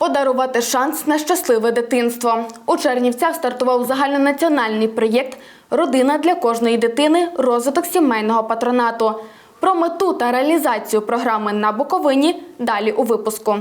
Подарувати шанс на щасливе дитинство. У Чернівцях стартував загальнонаціональний проєкт Родина для кожної дитини. Розвиток сімейного патронату. Про мету та реалізацію програми на Буковині далі у випуску.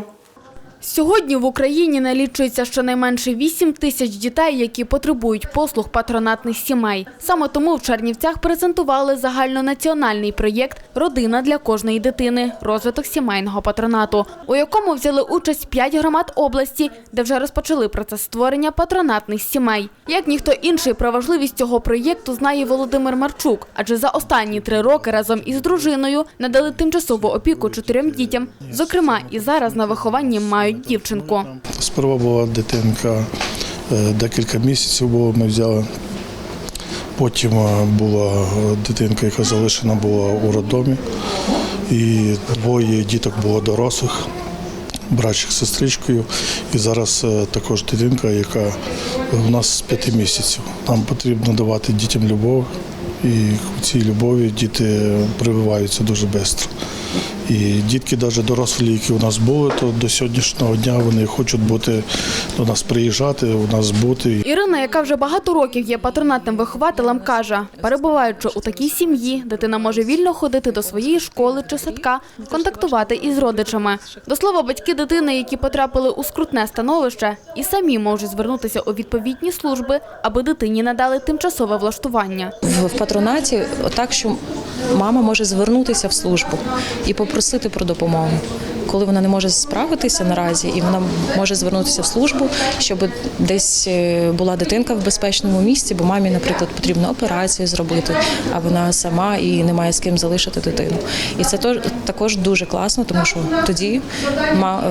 Сьогодні в Україні налічується щонайменше 8 тисяч дітей, які потребують послуг патронатних сімей. Саме тому в Чернівцях презентували загальнонаціональний проєкт Родина для кожної дитини. Розвиток сімейного патронату, у якому взяли участь 5 громад області, де вже розпочали процес створення патронатних сімей. Як ніхто інший про важливість цього проєкту знає Володимир Марчук, адже за останні три роки разом із дружиною надали тимчасову опіку чотирьом дітям. Зокрема, і зараз на вихованні мають дівчинку. Сперва була дитинка, е, декілька місяців було, ми взяли. Потім е, була дитинка, яка залишена була у роддомі. І двоє діток було дорослих, братчик з сестричкою. І зараз е, також дитинка, яка у нас з п'яти місяців. Нам потрібно давати дітям любов. І в цій любові діти прививаються дуже швидко. І дітки, навіть дорослі, які у нас були, то до сьогоднішнього дня вони хочуть бути до нас приїжджати, у нас бути. Ірина, яка вже багато років є патронатним вихователем, каже, перебуваючи у такій сім'ї, дитина може вільно ходити до своєї школи чи садка, контактувати із родичами. До слова, батьки дитини, які потрапили у скрутне становище, і самі можуть звернутися у відповідні служби, аби дитині надали тимчасове влаштування. в в патронаті так, що мама може звернутися в службу і попросити про допомогу. Коли вона не може справитися наразі, і вона може звернутися в службу, щоб десь е, була дитинка в безпечному місці, бо мамі, наприклад, потрібно операцію зробити, а вона сама і не має з ким залишити дитину. І це також дуже класно, тому що тоді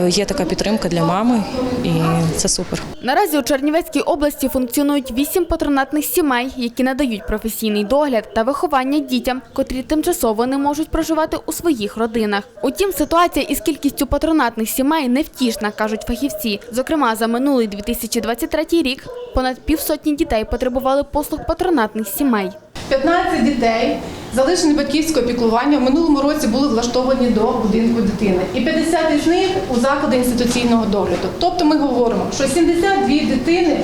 є така підтримка для мами, і це супер. Наразі у Чернівецькій області функціонують вісім патронатних сімей, які надають професійний догляд та виховання дітям, котрі тимчасово не можуть проживати у своїх родинах. Утім, ситуація із кількістю патронатних сімей невтішна, кажуть фахівці. Зокрема, за минулий 2023 рік понад півсотні дітей потребували послуг патронатних сімей. 15 дітей, залишені батьківського піклування, в минулому році були влаштовані до будинку дитини. І 50 із них у заклади інституційного догляду. Тобто ми говоримо, що 72 дитини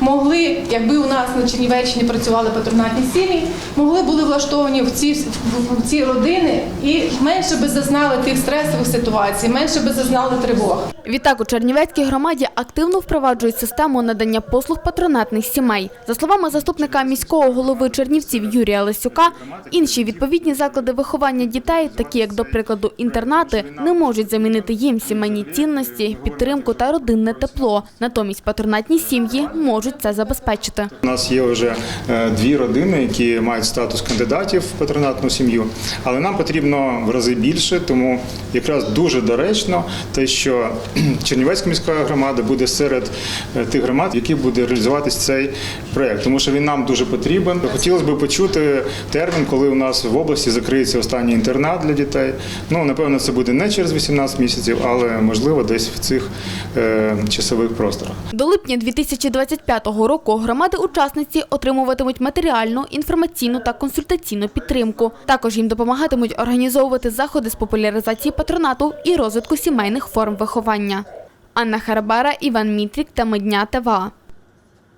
могли, якби у нас на Чернівеччині працювали патронатні сім'ї, могли були влаштовані в ці, в, ці родини і менше би зазнали тих стресових ситуацій, менше би зазнали тривог. Відтак у Чернівецькій громаді активно впроваджують систему надання послуг патронатних сімей. За словами заступника міського голови Чернівців Юрія Лисюка, інші відповідні заклади виховання дітей, такі як, до прикладу, інтернати, не можуть замінити їм сімейні цінності, підтримку та родинне тепло. Натомість патронатні сім'ї можуть це забезпечити. У нас є вже е, дві родини, які мають статус кандидатів в патронатну сім'ю, але нам потрібно в рази більше, тому якраз дуже доречно те, що Чернівецька міська громада буде серед е, тих громад, яких буде реалізуватись цей проект, тому що він нам дуже потрібен. Хотілося б почути термін, коли у нас в області закриється останній інтернат для дітей. Ну напевно, це буде не через 18 місяців, але можливо десь в цих е, часових просторах. До липня 2025 року громади-учасниці отримуватимуть матеріальну, інформаційну та консультаційну підтримку. Також їм допомагатимуть організовувати заходи з популяризації патронату і розвитку сімейних форм виховання. Анна Харабара, Іван Мітрік та Медня ТВА.